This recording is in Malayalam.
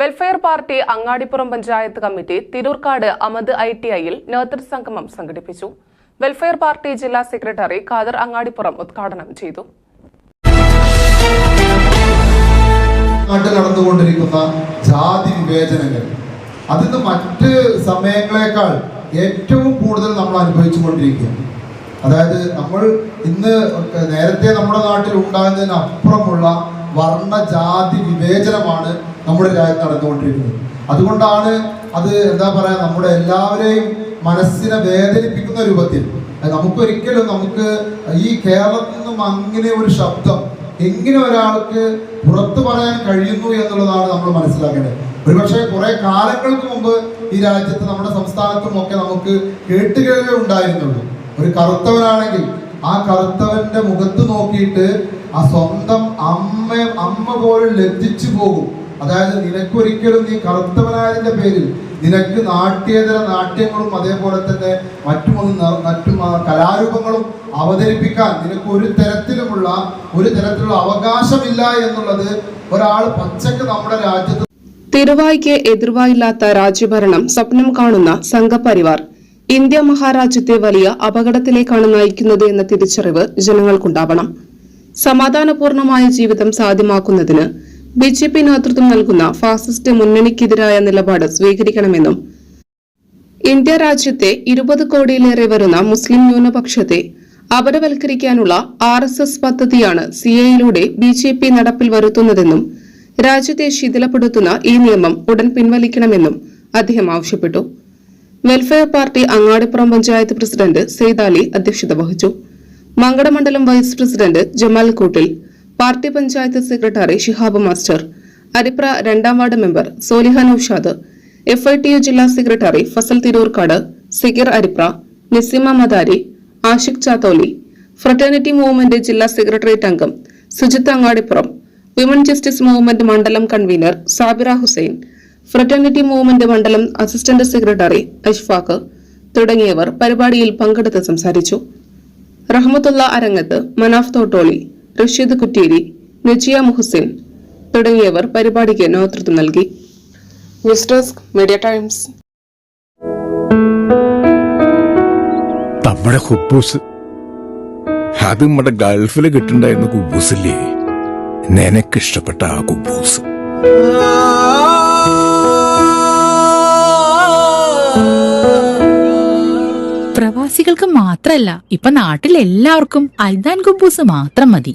Welfare party Angadippuram panchayat committee Thirurkkad Amad I T ഐയിൽ നേതൃസംഗമം സംഘടിപ്പിച്ചു. വെൽഫെയർ പാർട്ടി ജില്ലാ സെക്രട്ടറി ഖാദർ അങ്ങാടിപ്പുറം ഉദ്ഘാടനം ചെയ്തു. നടന്നുകൊണ്ടിരിക്കുന്ന ജാതി വിവേചനങ്ങൾ. അതിന് മറ്റ് സമയങ്ങളെക്കാൾ ഏറ്റവും കൂടുതൽ നമ്മൾ അനുഭവിച്ചുകൊണ്ടിരിക്കുകയാണ് അതായത് നമ്മൾ ഇന്ന് നേരത്തെ നമ്മുടെ നാട്ടിൽ ഉണ്ടാകുന്നതിന് അപ്പുറമുള്ള വർണ ജാതി വിവേചനമാണ് നമ്മുടെ രാജ്യത്ത് നടന്നുകൊണ്ടിരിക്കുന്നത്. അതുകൊണ്ടാണ് അത് എന്താ പറയാ നമ്മുടെ എല്ലാവരെയും മനസ്സിനെ വേദനിപ്പിക്കുന്ന രൂപത്തിൽ. നമുക്കൊരിക്കലും നമുക്ക് ഈ കേരളത്തിൽ നിന്നും അങ്ങനെ ഒരു ശബ്ദം എങ്ങനെ ഒരാൾക്ക് പുറത്തു പറയാൻ കഴിയുന്നു എന്നുള്ളതാണ് നമ്മൾ മനസ്സിലാക്കേണ്ടത്. ഒരുപക്ഷെ കുറെ കാലങ്ങൾക്ക് മുമ്പ് ഈ രാജ്യത്ത് നമ്മുടെ സംസ്ഥാനത്തും ഒക്കെ നമുക്ക് കേട്ടുകേൾവേ ഉണ്ടായിരുന്നുള്ളൂ. ഒരു കറുത്തവനാണെങ്കിൽ ആ കറുത്തവന്റെ മുഖത്ത് നോക്കിയിട്ട് ആ സ്വന്തം അമ്മ അമ്മ പോലും ലജ്ജിച്ചു പോകും. അതായത് നിനക്കൊരിക്കലും നീ കറുത്തവനായതിന്റെ പേരിൽ നിനക്ക് നാട്യേതര നാട്യങ്ങളും അതേപോലെ തന്നെ മറ്റുമൊന്നും മറ്റു മറ്റും കലാരൂപങ്ങളും അവതരിപ്പിക്കാൻ നിനക്ക് ഒരു തരത്തിലുമുള്ള ഒരു തരത്തിലുള്ള അവകാശമില്ല എന്നുള്ളത് ഒരാൾ പച്ചക്ക് നമ്മുടെ രാജ്യത്ത് തിരുവായ്ക്ക് എതിർവായില്ലാത്ത രാജ്യഭരണം സ്വപ്നം കാണുന്ന സംഘപരിവാർ. ഇന്ത്യ മഹാരാജ്യത്തെ വലിയ അപകടത്തിലേക്കാണ് നയിക്കുന്നത് എന്ന തിരിച്ചറിവ് ജനങ്ങൾക്കുണ്ടാവണം. സമാധാനപൂർണമായ ജീവിതം സാധ്യമാക്കുന്നതിന് ബി ജെ പി നേതൃത്വം നൽകുന്ന ഫാസിസ്റ്റ് മുന്നണിക്കെതിരായ നിലപാട് സ്വീകരിക്കണമെന്നും ഇന്ത്യ രാജ്യത്തെ ഇരുപത് കോടിയിലേറെ വരുന്ന മുസ്ലിം ന്യൂനപക്ഷത്തെ അപരവൽക്കരിക്കാനുള്ള ആർ എസ് എസ് പദ്ധതിയാണ് സി എയിലൂടെ ബി ജെ പി നടപ്പിൽ വരുത്തുന്നതെന്നും രാജ്യത്തെ ശിഥിലപ്പെടുത്തുന്ന ഈ നിയമം ഉടൻ പിൻവലിക്കണമെന്നും അദ്ദേഹം ആവശ്യപ്പെട്ടു. Welfare party Angadippuram panchayat president Saidali അധ്യക്ഷത വഹിച്ചു. മങ്കടമണ്ഡലം vice president Jamal Koottil party panchayat secretary Shihab master Aripra രണ്ടാം ward member Soliha Naushad F I T U ജില്ലാ secretary Fasal Thirurkkad Sigir Aripra Nisima Madari Ashiq Chatholi fraternity movement ജില്ലാ സെക്രട്ടേറിയറ്റ് അംഗം Sujith Angadippuram women justice movement മണ്ഡലം convener Sabira Hussain fraternity movement മണ്ഡലം അസിസ്റ്റന്റ് സെക്രട്ടറി അഷ്ഫാഖ് തുടങ്ങിയവർ പരിപാടിയിൽ പങ്കെടുത്ത് സംസാരിച്ചു. റഹ്മത്തുള്ള അരങ്ങത്ത് മനാഫ് തോട്ടോളി റഷീദ് കുറ്റേരി നജിയ മുഹസിൻ തുടങ്ങിയവർ പരിപാടിക്ക് നേതൃത്വം നൽകി. News desk media times. നമ്മുടെ ഹുബൂസ്. അത് നമ്മുടെ ഗൾഫിൽ കിട്ടുണ്ടായിരുന്ന കുബൂസില്ലേ നിനക്കിഷ്ടപ്പെട്ട ആ കുബൂസ്. പ്രവാസികൾക്ക് മാത്രല്ല ഇപ്പൊ നാട്ടിൽ എല്ലാവർക്കും അൽദാൻ കുബൂസ് മാത്രം മതി.